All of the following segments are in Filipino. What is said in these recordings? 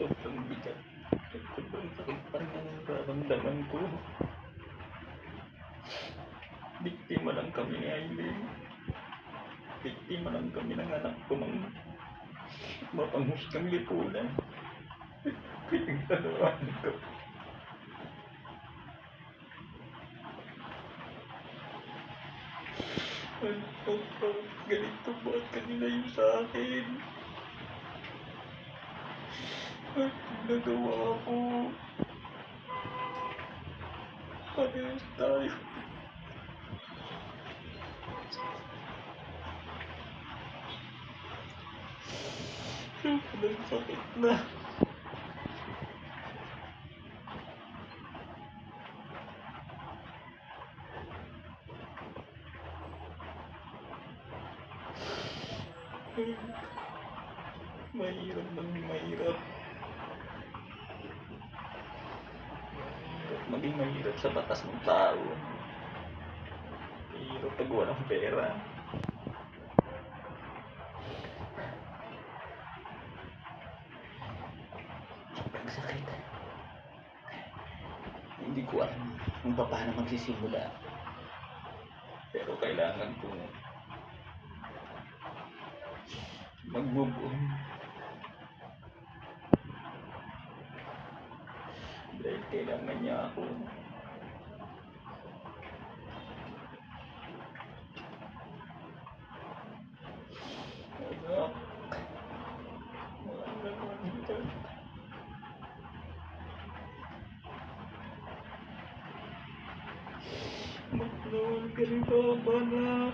Sobrang bigat. Sobrang sakit pa ang nararamdaman ko. Biktima lang kami ni Aileen. Biktima lang kami ng anak ko mang mapangus kang lipunan. Pinagtaluan ko. Ano po, ganito ba kanila yung sa akin? At nagawa ko. Parehas tayo. Sobrang sakit na. Mahirap ng mahirap. Maging mahirap sa batas ng tao. Mahirap pag walang pera. Sobrang sakit. Hindi ko alam kung paano magsisimula. Pero kailangan ko mag-move on. yang menyapu. ربنا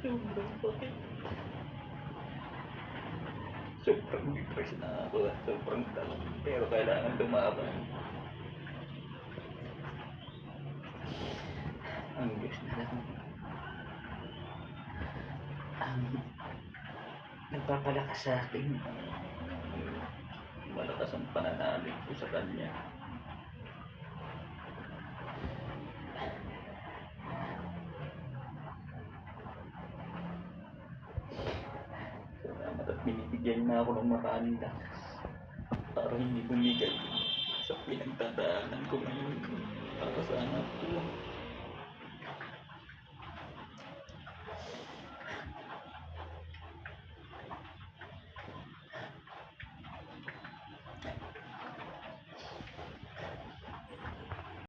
Sobrang depressed na ako at sobrang talong. Pero kailangan lumaban. Ang Diyos na lang. Ang nagpapalakas sa akin. Malakas ang pananalig ko sa Kanya. Salamat at binibigyan na ako ng maraming lakas para hindi bumigay sa pinagdadaanan ko ngayon para sa anak ko.